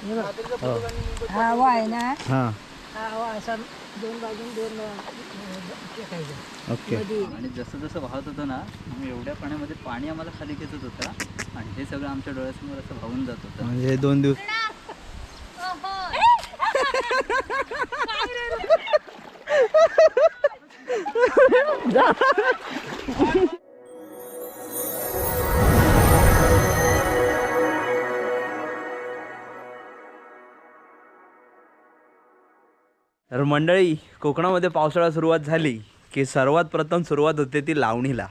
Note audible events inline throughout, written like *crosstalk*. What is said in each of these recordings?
हे बघ. हो. हा आहे ना. हां. हा असा दोन बाजून दोन ओके. मध्ये आणि जसं जसं वाहत होतं ना आम्ही एवढ्या पाण्यामध्ये पाणी आम्हाला खाली खेचत होतं आणि हे सगळं आमच्या डोळ्यासमोर असं वाहून जात होतं. म्हणजे दोन दिवस *laughs* *laughs* तर मंडळी कोकणामध्ये पावसाळा सुरुवात झाली की सर्वात प्रथम सुरुवात होते ती लावणीला.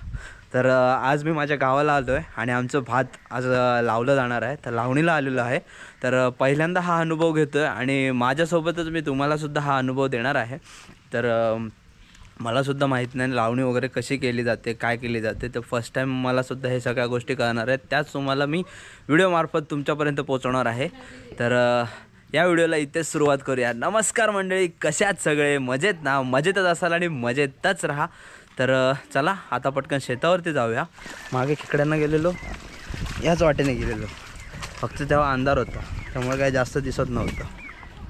तर आज मी माझ्या गावाला आलो आहे आणि आमचं भात आज लावलं जाणार आहे. तर लावणीला आलेलो आहे. तर पहिल्यांदा हा अनुभव घेतो आहे आणि माझ्यासोबतच मी तुम्हालासुद्धा हा अनुभव देणार आहे. तर मलासुद्धा माहीत नाही लावणी वगैरे कशी केली जाते काय केली जाते. तर फर्स्ट टाईम मलासुद्धा हे सगळ्या गोष्टी कळणार आहेत. त्याच तुम्हाला मी व्हिडिओमार्फत तुमच्यापर्यंत पोचवणार आहे. तर या व्हिडिओला इथेच सुरुवात करूया. नमस्कार मंडळी कशात सगळे? मजेत ना? मजेतच असाल आणि मजेतच राहा. तर चला आता पटकन शेतावरती जाऊया. मागे खेकड्यांना गेलेलो. याच वाटेने गेलेलो. फक्त तेव्हा अंधार होता. त्यामुळे काय जास्त दिसत नव्हतं.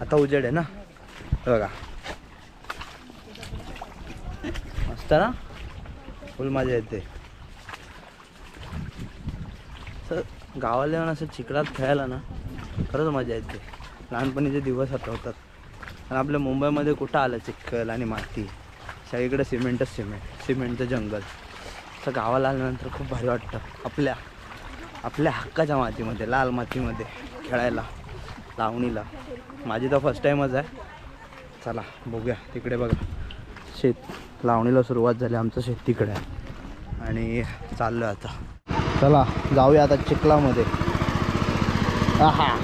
आता उजेड आहे ना? बघा. मस्त ना? फुल मजा येते. सर गावाला येऊन असं चिखलात खेळायला ना खरंच मजा येते. लहानपणीचे दिवस आठवतात. आणि आपल्या मुंबईमध्ये कुठं आलं चिखल आणि माती? सगळीकडे सिमेंटच सिमेंट सिमेंटचं जंगल. असं गावाला आल्यानंतर खूप भारी वाटतं. आपल्या आपल्या हक्काच्या मातीमध्ये लाल मातीमध्ये खेळायला लावणीला. माझी तर फर्स्ट टाईमच आहे. चला बघूया. तिकडे बघा. शेत लावणीला सुरुवात झाली. आमचं शेत तिकडे आहे. आणि चाललो आता. चला जाऊया आता चिखलामध्ये. आहा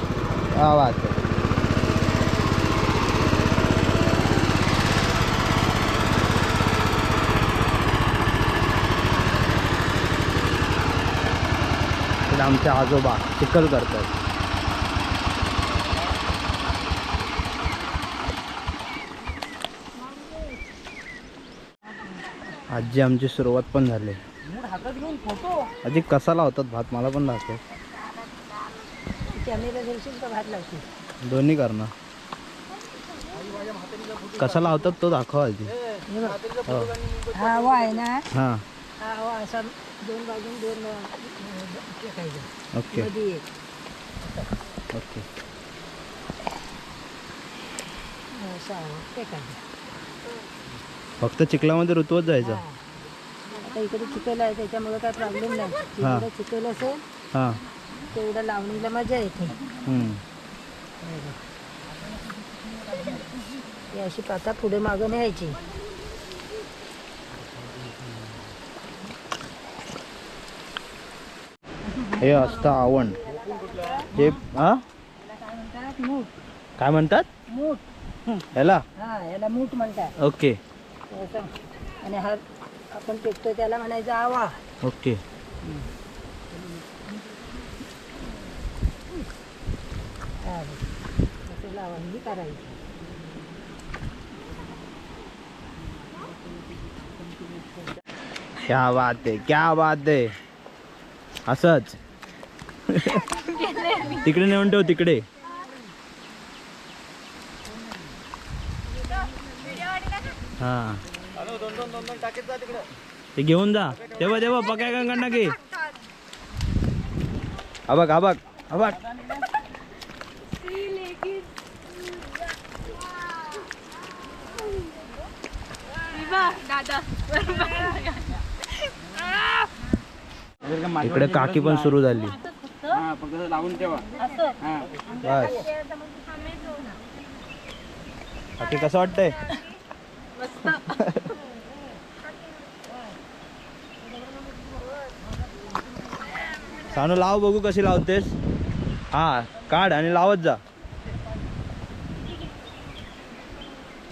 आवाज आमचे आजोबा चिखल करतात. आजी आमची सुरुवात पण झाली. आजी कसा लावतात भात? मला पण दाखव. दोन्ही करणं कसा लावतात तो दाखव आजी. हे हो. हा. असा दोन बाजून दोन ओके ओके फेकायचं फक्त चिखलामध्ये ऋतूच जायचं. हा. आता इकडे चिकल आहे त्याच्यामुळे काय प्रॉब्लेम नाही. जेवढं चिकल असेल हां. तेवढं लावणीला मजा येते. ही अशी पाता पुढे मागं न्यायची. हे असतं आवण हे हा? काय म्हणतात? ह्याला? हा याला मूठ म्हणतात ओके. आणि हा आपण पेटतो त्याला म्हणायचं आवा. ओके. हा लावणी करायची क्या बात आहे क्या बात आहे असंच. तिकडे नेऊन ठेव तिकडे. हा. ते घेऊन जा. तेव्हा तेव्हा पकाय कंकडनं की अबाक अबाक हा इकडे काकी पण सुरू झाली. लावून ठेवा. बस. काकी कसं वाटतंय? सानू लाव बघू कशी लावतेस. हा काढ आणि लावत जा.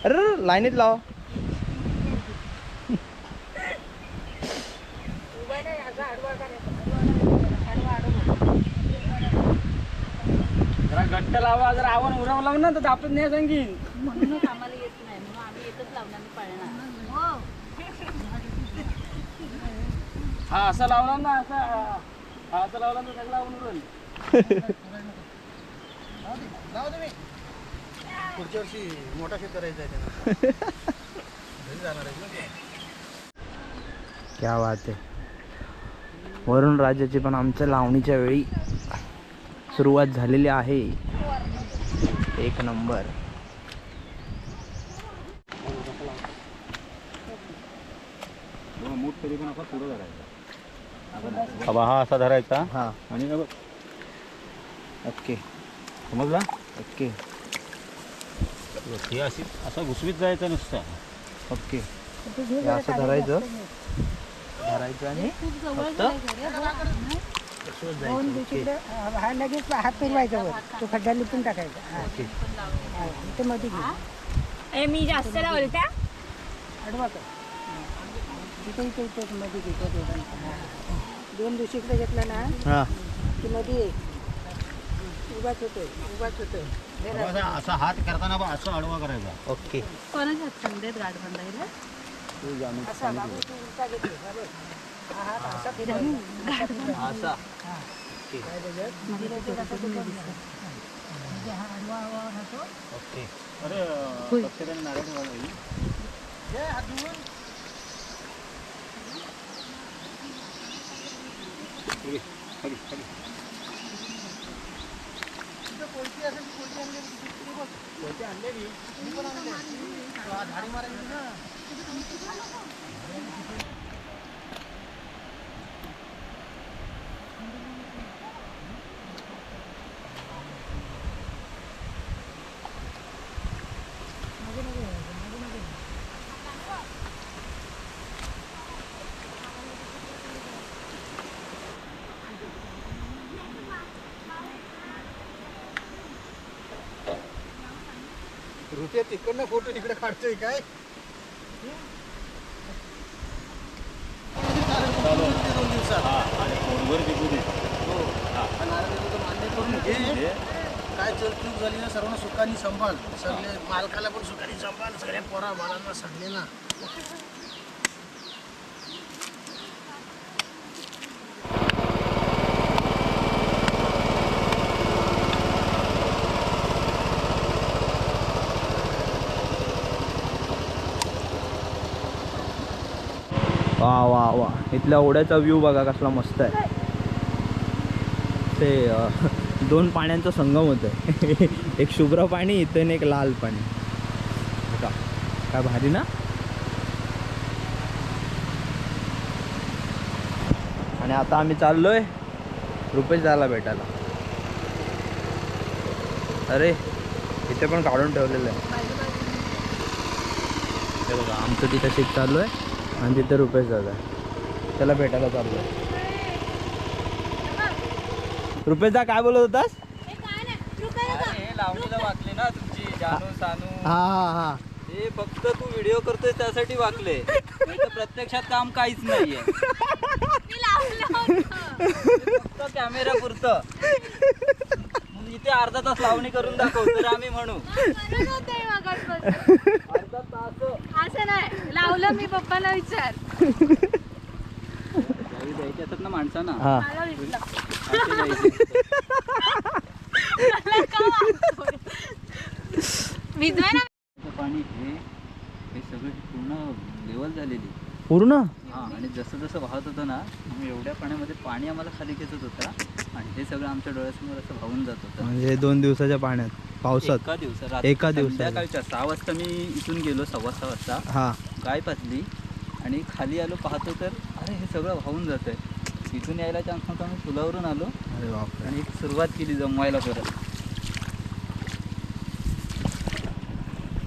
अरे लाईनीत लाव. लावा जर आव्हान उरवलं ना तर आपण नाही सांगीन. म्हणूनच आम्हाला येत नाही म्हणून आम्ही एकच लावणार पाळणार. हा असा लावला ना असा हा असा लावला तर सगळं आवून उरल पुढच्या वर्षी मोठा शेत करायचा आहे त्यांना. घरी जाणार आहे ना. क्या बात आहे. वरुण राजाची पण आमच्या लावणीच्या वेळी सुरुवात झालेली आहे. एक नंबर. मूठ तरी पण असा पुढं धरायचा? हा. असा धरायचा हां आणि बघ, ओके. समजला? ओके. हे अशी असा घुसवीत जायचा नुसता. ओके. हे असं धरायचं. धरायचं आणि फक्त? दोन दिवशीकडे हा लगेच हात फिरवायचा वर. तो खड्डा लिपून टाकायचा. हा. हा, ते मध्ये घे. मी जास्त लावलं त्या? आडवा कर. इथे इथे इथे मध्ये दोघांचा हा. दोन दिवशीकडे घेतला ना हां. की मध्ये ये. उभाच होतोय उभाच होतोय. असा असा हात करताना बा असं आडवा करायचा. ओके. कोणाच्या थंडीत गाठ बांधायला? असा बाबू तू उलटा घेते बरोबर हा हात असा फिरवायचा. असा. ओके. अरे. हे. कोणती असेल ती कोणती आणलेली पण आणली. हा झाडी मारायची ना. ते तिकडनं फोटो इकडे काढतोय काय? दोन दिवसात हा, आणि फोनवर टिकू दे. हा नारळ देतो मान्य करून घे काय चलचूक झाली ना सर्वांना सुखानी सांभाळ. सगळे मालकाला पण सुखानी सांभाळ. सगळ्या पोरा बाळांना सगळ्यांना वा. वा इथल्या ओढ्याचा व्ह्यू बघा कसला मस्त आहे. ते दोन पाण्यांचा संगम होत आहे एक शुभ्र पाणी इथं आणि एक लाल पाणी. काय भारी ना? आणि आता आम्ही चाललोय रुपेश झाला भेटायला. अरे इथे पण काढून ठेवलेलं आहे. हे बघा आमचं तिथं शिक चालू आहे आणि तिथे रुपेश दादा आहे. त्याला भेटायला चाललो आहे रुपेश दा काय बोलत होतास अरे, लावणीला वाकले ना तुमची जानू सानू. हा हा हा. हे फक्त तू व्हिडिओ करतोय त्यासाठी वाकले. प्रत्यक्षात काम काहीच नाहीये. फक्त कॅमेरा पुरतं. इथे अर्धा तास लावणी करून दाखव तर आम्ही म्हणू. अर्धा तास. असं नाही लावलं मी पप्पाला विचार. असतात ना माणसांना. हा. ना ते पाणी हे हे सगळं पूर्ण लेवल झालेली. पूर्ण? हा आणि जसं जसं वाहत होतं ना एवढ्या पाण्यामध्ये पाणी आम्हाला खाली खेचत होतं. आणि हे सगळं आमच्या डोळ्यासमोर असं वाहून जात होतं. म्हणजे दोन दिवसाच्या पाण्यात पावसात. एका दिवसात एका दिवसात. संध्याकाळच्या सहा वाजता मी इथून गेलो सव्वा सहा वाजता. हा. गाय पाजली आणि खाली आलो पाहतो तर अरे हे सगळं वाहून जात आहे इथून यायला चान्स नव्हता मी पुलावरून आलो. अरे बापरे. आणि एक सुरुवात केली जमवायला परत.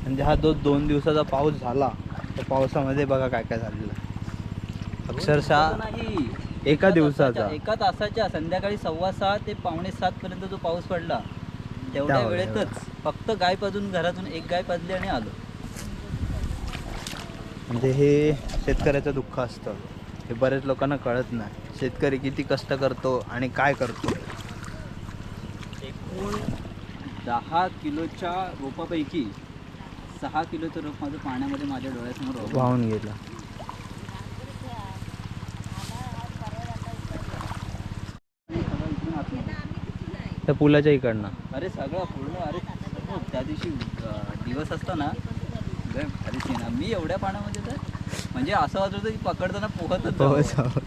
म्हणजे हा जो दोन दिवसाचा पाऊस झाला त्या पावसामध्ये बघा काय काय झालेलं. आहे. अक्षरशः नाही. एका दिवसाचा. एका तासाच्या संध्याकाळी सव्वा सहा ते पावणे सात पर्यंत जो पाऊस पडला तेवढ्या वेळेतच फक्त गाय पाजून घरातून एक गाय पाजली आणि आलो. म्हणजे हे शेतकऱ्याचं दुःख असतं. हे बऱ्याच लोकांना कळत नाही. शेतकरी किती कष्ट करतो आणि काय करतो एकूण दहा किलोच्या रोपापैकी सहा किलोचं रोप माझं पाण्यामध्ये माझ्या डोळ्यासमोर वाहून गेला. त्या पुलाच्या इकडनं अरे सगळं पूर्ण अरे त्या दिवशी दिवस भारी scene आहे. मी एवढ्या पाण्यामध्ये तर म्हणजे असं वाटत होतं की पकडताना पोहतच हो जावं. जाऊ.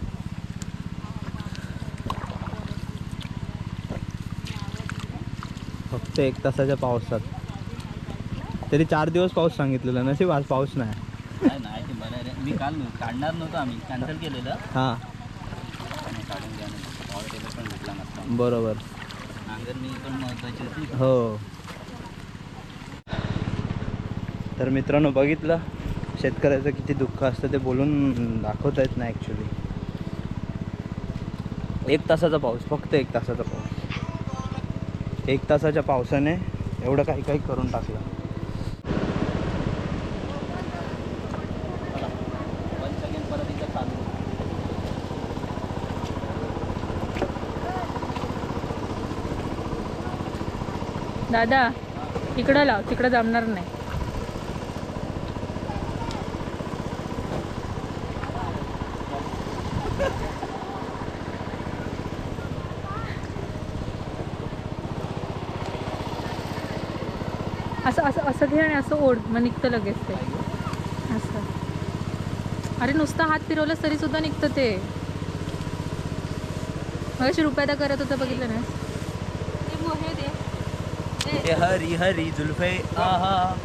फक्त एक तासाच्या पावसात. तरी चार दिवस पाऊस सांगितलेला नशीब आज पाऊस नाही. नाही नाही ते बरं आहे रे. मी काल काढणार नव्हतं आम्ही कॅन्सल केलेलं. हां. आणि काढून घ्या पॉवर टेबल पण भेटला नसता. बरोबर. नांगर मी पण महत्वाची होती. हो. तर मित्रांनो बघितलं? शेतकऱ्याचं किती दुःख असतं ते बोलून दाखवता येत नाही ॲक्च्युली एक तासाचा पाऊस फक्त एक तासाचा पाऊस. एक तासाच्या पावसाने एवढं काही काही करून टाकलं. चालू दादा इकडं लाव तिकडं जमणार नाही. असं असं असं घे आणि असं ओढ मग निघतं लगेच ते. असं. अरे नुसतं हात फिरवलंस तरी सुद्धा निघतं ते. मग रुपयादा करत होतं बघितलं ना? हे हरी हरी जुल्फे. आहा.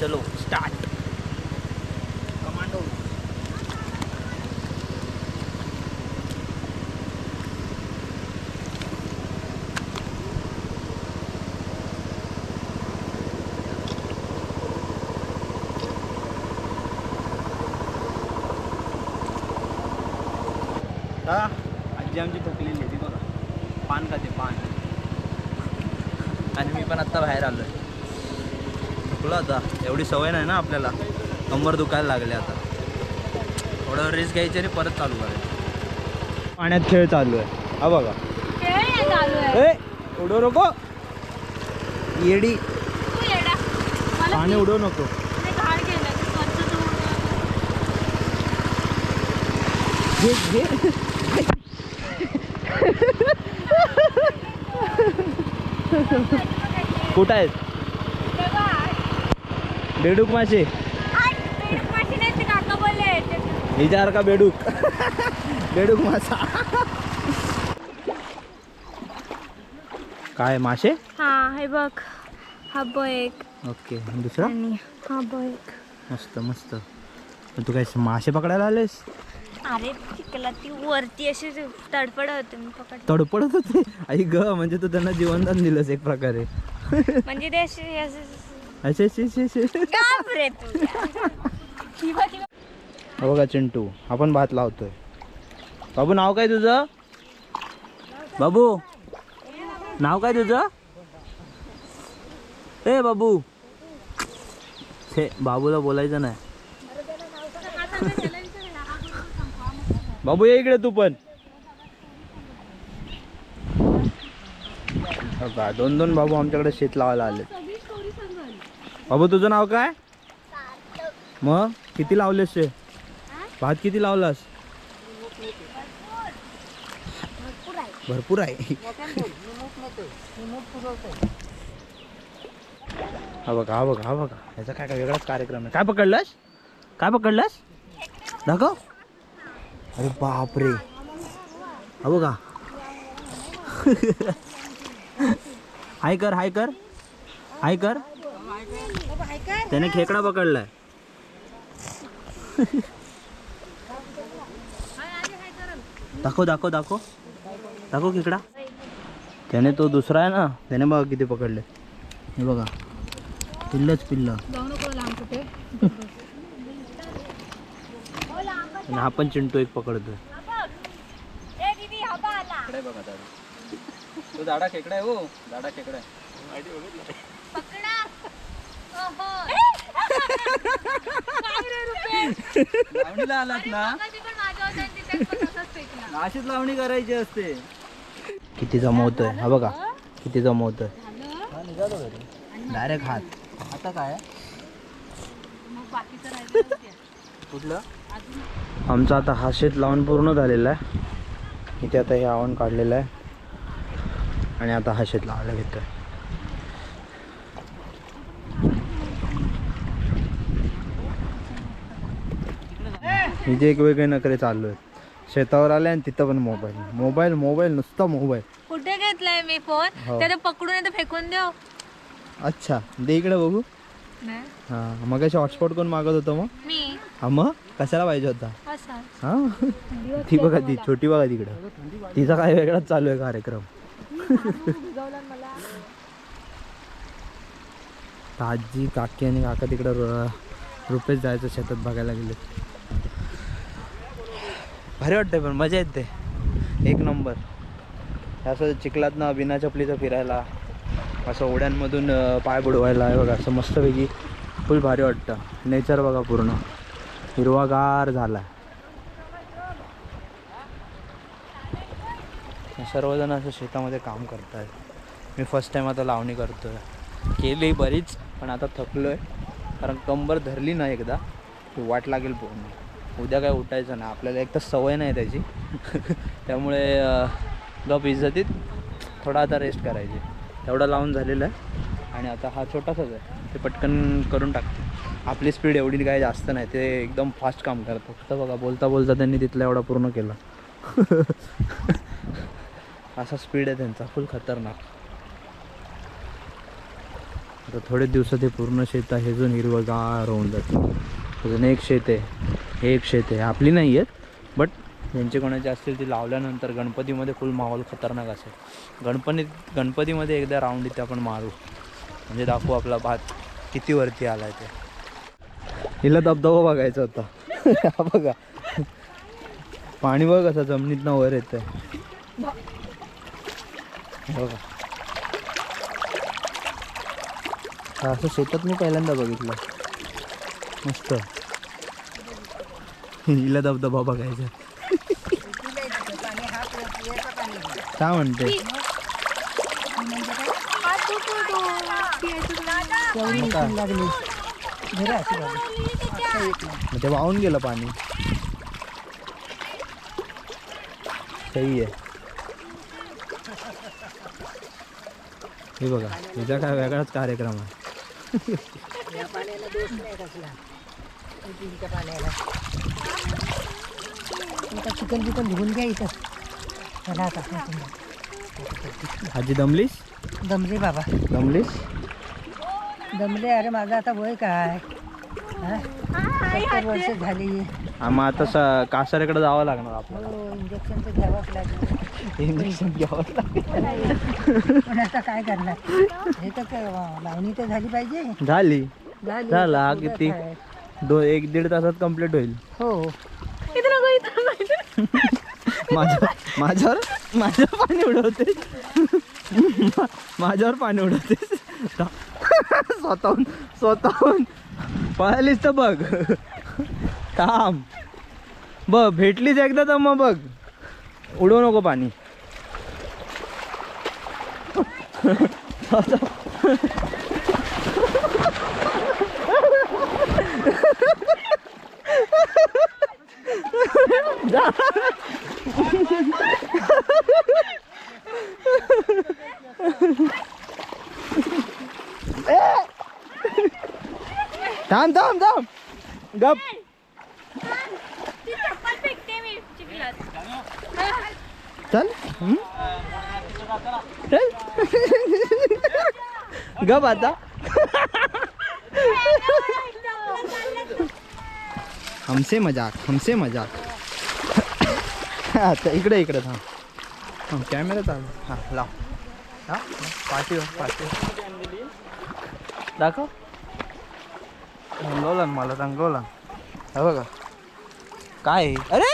चलो. हा आजी आमची थकलेली आहे ती बघा. पान खाते पान. आणि मी पण आत्ता बाहेर आलोय. थकलो आता. एवढी सवय नाही ना आपल्याला. कंबर दुखायला लागले आता. थोडं रिस्क घ्यायची आणि परत चालू करायचं. पाण्यात खेळ चालू आहे. हा बघा. चालू आहे. ए उडव नको. येडी. पाणी उडवू नको. घे घे. कुठं आहेत? बेडूक मासे विचार का बेडूक? बेडूक मासा. काय मासे? हा हे बघ. हा एक ओके दुसरा? हा एक मस्त मस्त. तू काय मासे पकडायला आलेस? अरे ती वरती अशी तडफड होते मी पकड तडपडत होते? आई ग म्हणजे तू त्यांना जीवनदान दिलंस एक प्रकारे. म्हणजे ते असे असे- असे असे असे असे गप रे तू. हा बघा चिंटू आपण भात लावतोय. बाबू नाव काय तुझं? बाबू नाव काय तुझं? ए बाबू. हे बाबूला बोलायचं नाही. बाबू ये इकडे तू पण. का? दोन दोन बाबू आमच्याकडे शेत लावायला आले बाबू तुझं नाव काय? मग? किती लावलेस ते भात किती लावलास? भरपूर आहे. हा बघा हा बघा हा बघा. ह्याचा काय काय वेगळाच कार्यक्रम आहे. काय पकडलास? काय पकडलास? दाखव. अरे बापरे. हा बघा. *laughs* हाय कर हाय कर. हाय कर. त्याने खेकडा पकडलाय. *laughs* दाखव दाखव दाखव. दाखव खेकडा. त्याने तो दुसरा आहे ना त्याने बघा किती पकडले. हे बघा. पिल्लच पिल्ल जाऊ नको लांब कुठे आणि हा पण चिंटू एक पकडतोय. खेकडे बघा. दादा तो दाडा खेकडा आहे हो. दाडा खेकडा आहे. लावणीला आलात ना? अशीच लावणी करायची असते. किती जमवतोय. हा बघा. किती जमवतोय. डायरेक्ट हात. आता काय? कुठलं? आमचा आता हा शेत लावून पूर्ण झालेला आहे. इथे आता हे आवण काढलेलं आहे. आणि आता हा शेत लावायला घेतोय. इथे एक वेगळे नखरे चालू आहेत. शेतावर आले आणि तिथं पण मोबाईल. मोबाईल मोबाईल नुसता मोबाईल. कुठे घेतलाय मी फोन? हो. त्याला पकडून येतं फेकून देऊ. अच्छा दे इकडे बघू. हां मग हॉटस्पॉट कोण मागत होतं मग? मी. हा मग? कशाला पाहिजे होता? हा? ती बघा ती छोटी बघा तिकडं. तिचा काय वेगळाच चालू आहे कार्यक्रम. आजी काकी आणि काका तिकडं र- रुपेश जायचं शेतात बघायला गेले. भारी वाटतंय पण मजा येते. एक नंबर. असं चिखलात ना बिना चपलीचं फिरायला असं ओढ्यांमधून पाय बुडवायला आहे बघा असं मस्तपैकी फुल भारी वाटतं. नेचर बघा पूर्ण. हिरवागार झाला. सर्वजण असं शेतामध्ये काम करत आहेत मी फर्स्ट टाईम आता लावणी करतो आहे केली बरीच पण आता थकलो आहे कारण कंबर धरली ना एकदा की वाट लागेल पूर्ण. उद्या काय उठायचं ना आपल्याला एक तर सवय नाही त्याची. *laughs* त्यामुळे गप इज्जतीत थोडा आता रेस्ट करायची. तेवढं लावून झालेलं आहे. आणि आता हा छोटासाच आहे. ते पटकन करून टाकते. आपली स्पीड एवढी काय जास्त नाही ते एकदम फास्ट काम करतात. फक्त बघा बोलता बोलता त्यांनी तिथला एवढा पूर्ण केला. *laughs* असा स्पीड आहे त्यांचा फुल खतरनाक. आता थोडे दिवसात हे पूर्ण शेत आहे हेजून हिरवगार होऊन जातं. अजून एक शेत आहे हे एक शेत आहे. आपली नाही आहेत बट ज्यांचे कोणाचे असतील ती लावल्यानंतर गणपतीमध्ये फुल माहोल खतरनाक असेल. गणपती गणपतीमध्ये एकदा राऊंड इथे आपण मारू. म्हणजे दाखवू आपला भात किती वरती आला आहे ते. हिला धबधबा बघायचा होता. *laughs* हा बघा. पाणी बघ कसं जमिनीतनं वर येत आहे बघा. असं शेतात मी पहिल्यांदा बघितलं. मस्त. हिला धबधबा बघायचा. *laughs* काय म्हणते? लागली घरी अशी बाबा मग ते वाहून गेलं पाणी. सही आहे. हे बघा हिचा काय वेगळाच कार्यक्रम आहे. या पाण्याला दोष नाही कसला इथल्या पाण्याला आता चिकन बिकन धुवून घ्या इथं. चला आता. आजी दमलीस? दमले बाबा. दमलीस? दमले अरे माझं आता वय काय? हा? सत्तर वर्ष झाली. हा, मग आता स- कासाऱ्याकडे जावं लागणार आपल्याला. हो इंजेक्शन तर घ्यावंच लागेल. इंजेक्शन घ्यावं लागेल. पण आता काय करणार? हे तर काय, वा, लावणी तर झाली पाहिजे. झाली. झाली. किती? काय? दो एक दीड तासात कंप्लीट होईल. हो. माझ्या माझ्यावर माझ्यावर पाणी उडवते माझ्यावर पाणी उडवते *laughs* स्वतःहून स्वतःहून. पळालीस तर बघ. थांब. बघ भेटलीच एकदा तर मग बघ. उडवू नको पाणी. *laughs* थांब थांब थांब गप। चल। हम्म? चल। *laughs* गप आता। *laughs* हमसे मज़ाक हमसे मज़ाक। आता *laughs* इकडे इकडे थांब। कॅमेरा चालू। हाँ, लाव। पाठी पाठी दाखव. रंगवला ना मला रंगवला हा बघा. काय? अरे!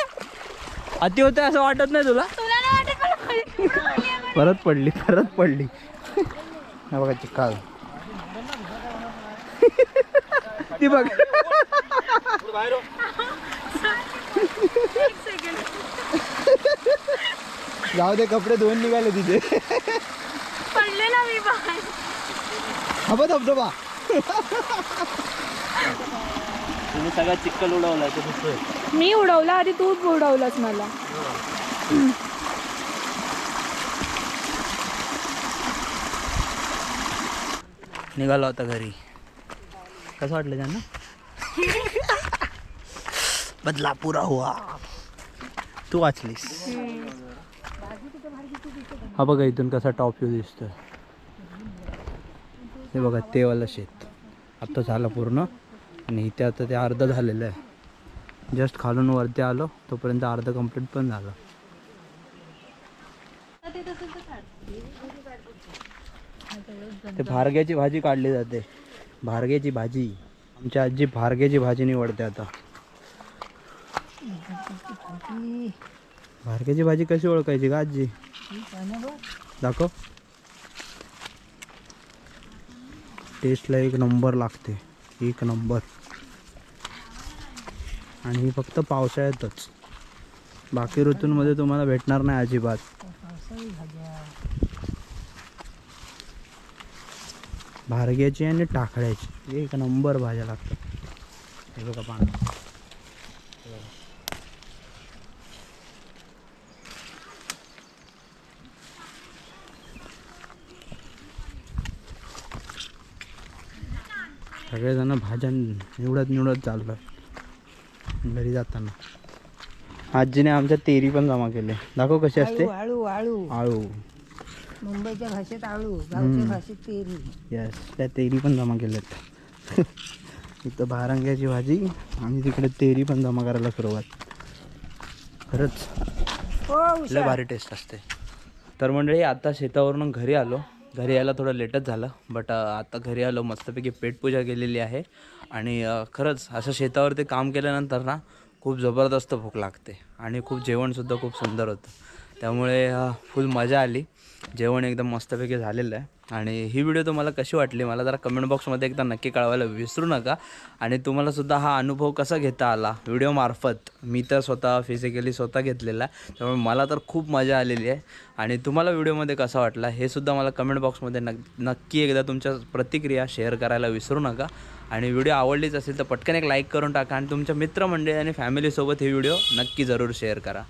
अति होते असं वाटत नाही तुला? तुला नाही वाटत मला खाली- परत पडली परत पडली. हा बघा चिकाल ती बघ. जाऊ दे कपडे धुवून निघाले तिथे पडले ना मी हा बघ धबधबा तुम्ही सगळा चिक्कल उडवला तो दिसतोय मी उडवला आधी तू उडवलास मला. निघालो आता घरी. कसं वाटलं त्यांना? बदला पुरा हुआ. तू वाचलीस. हा बघा इथून कसा टॉप व्ह्यू दिसतोय. हे बघा तेवाला शेत. आत्ता झालं पूर्ण. आणि इथे आता ते अर्ध झालेलं आहे. जस्ट खालून वरती आलो तोपर्यंत अर्धं कंप्लीट पण झालं. ते भारग्याची भाजी काढली जाते. भारग्याची भाजी. आमची आजी भारग्याची भाजी निवडते आता. भारग्याची भाजी कशी ओळखायची का आजी? दाखव. टेस्टला एक नंबर लागते. एक नंबर आणि ही फक्त पावसाळ्यातच. बाकी ऋतूंमध्ये तुम्हाला भेटणार नाही अजिबात. भारग्याची आणि टाकळ्याची. एक नंबर भाज्या लागतात. हे बघा पाणी सगळेजण भाज्या निवडत निवडत चाललं घरी जाताना. आजीने आमच्या तेरी पण जमा केले. दाखव कशी असते. आळू आळू आळू. मुंबईच्या भाषेत आळू गावच्या भाषेत तेरी. यस त्या तेरी पण जमा केल्यात. *laughs* इथं भारंग्याची भाजी आणि तिकडे तेरी पण जमा करायला सुरुवात. खरंच. हो लय भारी टेस्ट असते. तर मंडळी आता शेतावरून घरी आलो. घरी यायला थोडं लेटच झालं बट आता घरी आलो मस्तपैकी पेटपूजा केलेली आहे. आणि खरंच असं शेतावरती काम केल्यानंतर ना खूप जबरदस्त भूक लागते आणि खूप जेवणसुद्धा खूप सुंदर होतं. त्यामुळे फुल मजा आली. जेवण एकदम मस्तपैकी झालेलं आहे. आणि ही व्हिडिओ तुम्हाला कशी वाटली? मला जरा कमेंट बॉक्समध्ये एकदा नक्की कळवायला विसरू नका. आणि तुम्हालासुद्धा हा अनुभव कसा घेता आला? व्हिडिओमार्फत मी तर स्वतः फिजिकली स्वतः घेतलेला आहे. त्यामुळे मला तर खूप मजा आलेली आहे. आणि तुम्हाला व्हिडिओमध्ये कसा वाटला? हे सुद्धा मला कमेंट बॉक्समध्ये नक्की एकदा तुमच्या प्रतिक्रिया शेअर करायला विसरू नका. आणि व्हिडिओ आवडलीच असेल तर पटकन एक लाईक करून टाका. आणि तुमच्या मित्रमंडळी आणि फॅमिलीसोबत हे व्हिडिओ नक्की जरूर शेअर करा.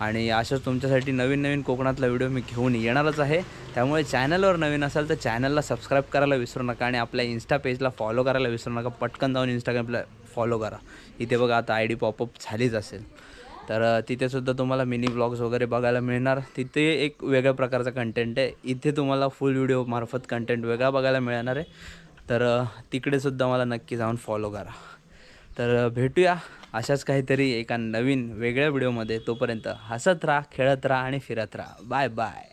आणि अशाच तुमच्यासाठी नवीन नवीन कोकणातला व्हिडिओ मी घेऊन येणारच आहे. त्यामुळे चॅनलवर नवीन असाल तर चॅनलला सबस्क्राईब करायला विसरू नका आणि आपल्या इन्स्टा पेजला फॉलो करायला विसरू नका. पटकन जाऊन इंस्टाग्रामला फॉलो करा. इथे बघा आता आय डी पॉपअप झालीच असेल. तर तिथेसुद्धा तुम्हाला मिनी ब्लॉग्स वगैरे बघायला मिळणार. तिथे एक वेगळ्या प्रकारचा कंटेंट आहे. इथे तुम्हाला फुल व्हिडिओ मार्फत कंटेंट वेगळा बघायला मिळणार आहे. तर तिकडेसुद्धा मला नक्की जाऊन फॉलो करा. तर भेटूया अशाच काहीतरी एका नवीन वेगळ्या व्हिडिओमध्ये. तोपर्यंत हसत राहा खेळत राहा आणि फिरत राहा. Bye bye.